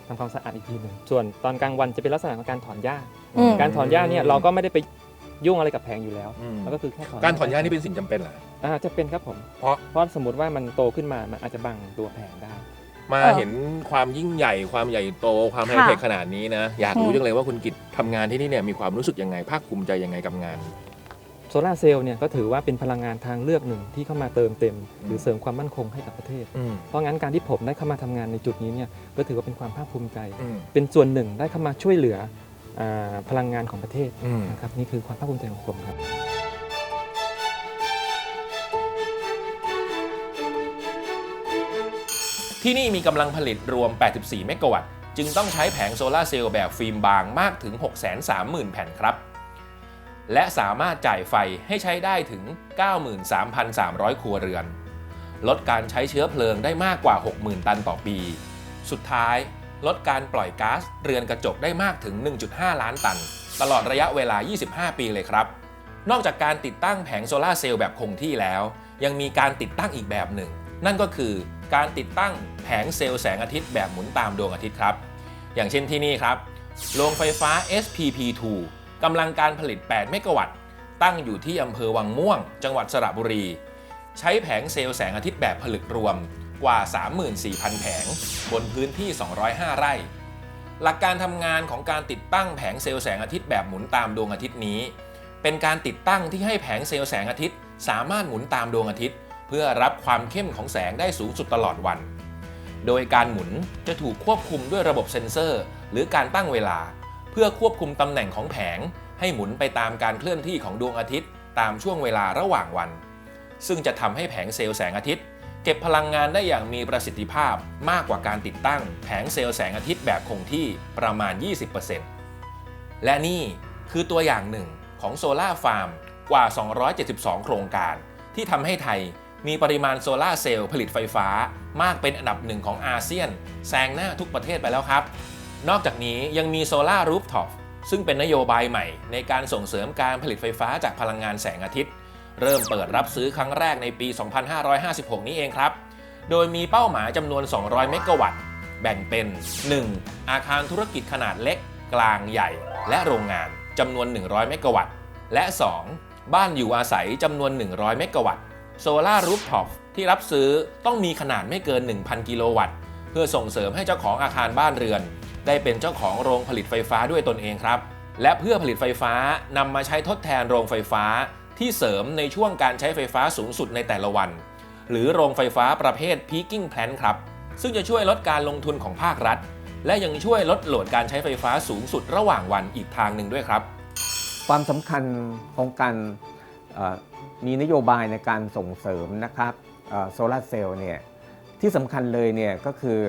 Speaker 13: ทำความสะอาดอีกทีหนึ่งส่วนตอนกลางวันจะเป็นลักษณะของการถอนหญ้า
Speaker 2: อืม
Speaker 13: การถอนหญ้าเนี่ยเราก็ไม่ได้ไปยุ่งอะไรกับแผงอยู่แล้ว
Speaker 3: อืม
Speaker 13: แล้วก็คือแค่ถอน
Speaker 3: การถอนหญ้านี่เป็นสิ่งจำเป็นเหรอ
Speaker 13: อ่าจะเป็นครับผม
Speaker 3: เพราะ
Speaker 13: เพราะสมมติว่ามันโตขึ้นมามันอาจจะบังตัวแผงได้
Speaker 3: มา
Speaker 2: เออ
Speaker 3: เห็นความยิ่งใหญ่ความใหญ่โตความไฮ
Speaker 2: ค่ะ
Speaker 3: เทคขนาดนี้นะ อยากรู้
Speaker 2: อืม
Speaker 3: จังเลยว่าคุณกิตทำงานที่นี่เนี่ยมีความรู้สึกยังไงภาคภูมิใจยังไงกับงาน
Speaker 13: โซลาร์เซลล์เนี่ยก็ถือว่าเป็นพลังงานทางเลือกหนึ่งที่เข้ามาเติมเต็ม หรือเสริมความมั่นคงให้กับประเทศ
Speaker 3: อืม
Speaker 13: เพราะงั้นการที่ผมได้เข้ามาทำงานในจุดนี้เนี่ยก็ถือว่าเป็นความภาคภูมิใจ
Speaker 3: อืม
Speaker 13: เป็นส่วนหนึ่งได้เข้ามาช่วยเหลืออาพลังงานของประเทศ
Speaker 3: อืม
Speaker 13: นะครับนี่คือความภาคภูมิใจของผมครับ
Speaker 3: ที่นี่มีกำลังผลิตรวม 84 เมกะวัตต์ จึงต้องใช้แผงโซลาร์เซลล์แบบฟิล์มบางมากถึง 630,000 แผ่นครับ และสามารถจ่ายไฟให้ใช้ได้ถึง 93,300 ครัวเรือน ลดการใช้เชื้อเพลิงได้มากกว่า 60,000 ตันต่อปี สุดท้าย ลดการปล่อยก๊าซเรือนกระจกได้มากถึง 1.5 ล้านตัน ตลอดระยะเวลา 25 ปีเลยครับ นอกจากการติดตั้งแผงโซลาเซลล์แบบคงที่แล้ว ยังมีการติดตั้งอีกแบบหนึ่ง นั่นก็คือการติดตั้งแผงเซลล์แสงอาทิตย์แบบหมุนตามดวงอาทิตย์ครับ อย่างเช่นที่นี่ครับ โรงไฟฟ้า SPP2 กำลังการผลิต 8 เมกะวัตต์ ตั้งอยู่ที่อำเภอวังม่วง จังหวัดสระบุรี ใช้แผงเซลล์แสงอาทิตย์แบบผลึกรวมกว่า 34,000 แผง บนพื้นที่ 205 ไร่ หลักการทำงานของการติดตั้งแผงเซลล์แสงอาทิตย์แบบหมุนตามดวงอาทิตย์นี้ เป็นการติดตั้งที่ให้แผงเซลล์แสงอาทิตย์ สามารถหมุนตามดวงอาทิตย์ เพื่อรับความเข้มของแสงได้สูงสุดตลอดวัน โดยการหมุนจะถูกควบคุมด้วยระบบเซ็นเซอร์ หรือการตั้งเวลา เพื่อควบคุมตำแหน่งของแผง ให้หมุนไปตามการเคลื่อนที่ของดวงอาทิตย์ ตามช่วงเวลาระหว่างวัน ซึ่งจะทำให้แผงเซลล์แสงอาทิตย์ เก็บพลังงานได้อย่างมีประสิทธิภาพมากกว่าการติดตั้งแผงเซลล์แสงอาทิตย์แบบคงที่ประมาณ 20%และนี่คือตัวอย่างหนึ่งของโซลาฟาร์มกว่า 272 โครงการ ที่ทำให้ไทยมีปริมาณโซลาเซลล์ผลิตไฟฟ้ามากเป็นอันดับหนึ่งของอาเซียน แซงหน้าทุกประเทศไปแล้วครับ นอกจากนี้ยังมีโซลาร์รูฟท็อปซึ่งเป็นนโยบายใหม่ ในการส่งเสริมการผลิตไฟฟ้าจากพลังงานแสงอาทิตย์ เริ่มเปิดรับซื้อครั้งแรกในปี 2556 นี้เองครับ โดยมีเป้าหมายจำนวน 200 เมกะวัตต์ แบ่งเป็น 1. อาคารธุรกิจขนาดเล็ก กลางใหญ่ และโรงงานจำนวน 100 เมกะวัตต์ และ 2. บ้านอยู่อาศัยจำนวน 100 เมกะวัตต์โซลารูฟท็อปที่รับซื้อต้องมีขนาดไม่เกิน 1,000 กิโลวัตต์ เพื่อส่งเสริมให้เจ้าของอาคารบ้านเรือน ได้เป็นเจ้าของโรงผลิตไฟฟ้าด้วยตนเองครับ และเพื่อผลิตไฟฟ้านำมาใช้ทดแทนโรงไฟฟ้าที่เสริมในช่วงการใช้ไฟฟ้าสูงสุดในแต่ละวัน หรือโรงไฟฟ้าประเภท peaking plant ครับ ซึ่งจะช่วยลดการลงทุนของภาครัฐ และยังช่วยลดโหลดการใช้ไฟฟ้าสูงสุดระหว่างวันอีกทางหนึ่งด้วยครับ
Speaker 12: ความสำคัญของการมีนโยบายในการส่งเสริมนะครับโซลาร์เซลล์เนี่ยที่สำคัญเลยเนี่ยก็คือ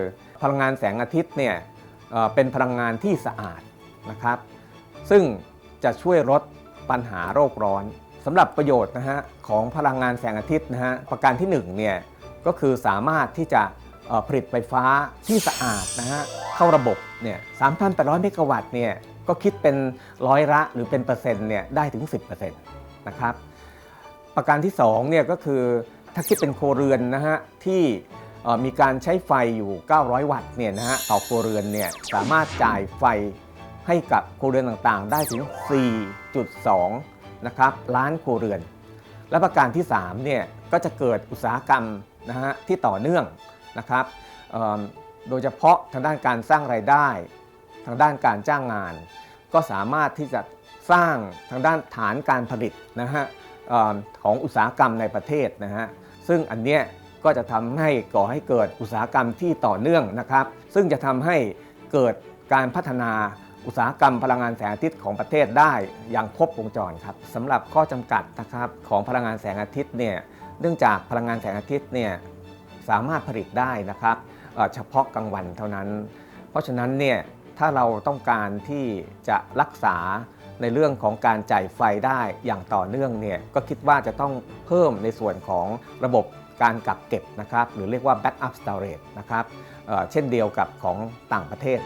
Speaker 12: พลังงานแสงอาทิตย์เนี่ย เป็นพลังงานที่สะอาดนะครับ ซึ่งจะช่วยลดปัญหาโรคร้อนสำหรับประโยชน์นะฮะของพลังงานแสงอาทิตย์นะฮะประการที่1เนี่ยก็คือสามารถที่จะผลิตไฟฟ้าที่สะอาดนะฮะเข้าระบบเนี่ย 3,800 เมกะวัตต์เนี่ยก็คิดเป็นร้อยละหรือเป็นเปอร์เซ็นต์เนี่ยได้ถึง 10%นะครับ ประการที่2เนี่ยก็คือถ้าคิดเป็นโครเรือนนะฮะที่ มีการใช้ไฟอยู่ 900 วัตต์เนี่ยนะฮะต่อครัวเรือนเนี่ยสามารถจ่ายไฟให้กับครัวเรือนต่างๆ ได้ถึง 4.2 นะครับล้านครัวเรือน และประการที่3เนี่ยก็จะเกิดอุตสาหกรรมนะฮะที่ต่อเนื่องนะครับโดยเฉพาะทางด้านการสร้างไรายได้ ทางด้านการจ้างงาน ก็สามารถที่จะสร้างทางด้านฐานการผลิตนะฮะเอิ่มของอุตสาหกรรมในประเทศนะฮะซึ่งอันเนี้ย ก็จะทำให้ก่อให้เกิดอุตสาหกรรมที่ต่อเนื่องนะครับ ซึ่งจะทำให้เกิดการพัฒนาอุตสาหกรรมพลังงานแสงอาทิตย์ของประเทศได้อย่างครบวงจรครับสำหรับข้อจำกัดนะครับของพลังงานแสงอาทิตย์เนี่ยเนื่องจากพลังงานแสงอาทิตย์เนี่ยสามารถผลิตได้นะครับเฉพาะกลางวันเท่านั้น เพราะฉะนั้นเนี่ยถ้าเราต้องการที่จะรักษาในเรื่องของการจ่ายไฟได้อย่างต่อเนื่องเนี่ยก็คิดว่าจะต้องเพิ่มในส่วนของระบบ การกักเก็บนะครับหรือเรียกว่า backup storage นะครับเเช่นเดียวกับของต่างประเทศ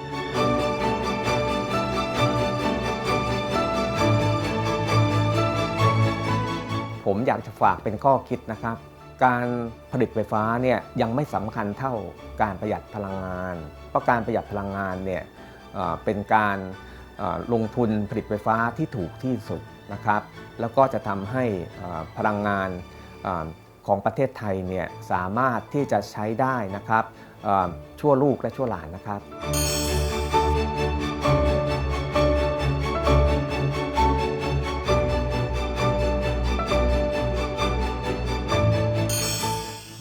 Speaker 12: ผมอยากจะฝากเป็นข้อคิดนะครับ การผลิตไฟฟ้าเนี่ยยังไม่สำคัญเท่าการประหยัดพลังงาน เพราะการประหยัดพลังงานเนี่ยเเป็นการลงทุนผลิตไฟฟ้าที่ถูกที่สุดนะครับ แล้วก็จะทำให้พลังงาน ของประเทศไทยเนี่ยสามารถที่จะใช้ได้นะครับชั่วลูกและชั่วหลานนะครับ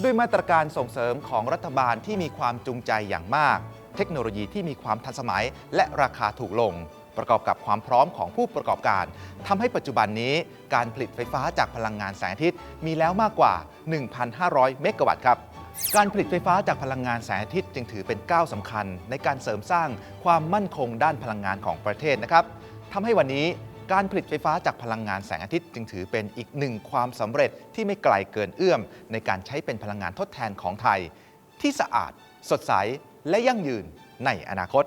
Speaker 1: ด้วยมาตรการส่งเสริมของรัฐบาลที่มีความจูงใจอย่างมาก เทคโนโลยีที่มีความทันสมัยและราคาถูกลง ประกอบกับความพร้อมของผู้ประกอบการทำให้ปัจจุบันนี้การผลิตไฟฟ้าจากพลังงานแสงอาทิตย์มีแล้วมากกว่า 1,500 เมกะวัตต์ครับการผลิตไฟฟ้าจากพลังงานแสงอาทิตย์จึงถือเป็นก้าวสำคัญ ในการเสริมสร้างความมั่นคงด้านพลังงานของประเทศนะครับทำให้วันนี้การผลิตไฟฟ้าจากพลังงานแสงอาทิตย์จึงถือเป็นอีกหนึ่งความสำเร็จที่ไม่ไกลเกินเอื้อม ในการใช้เป็นพลังงานทดแทนของไทย ที่สะอาด สดใส และยั่งยืนในอนาคต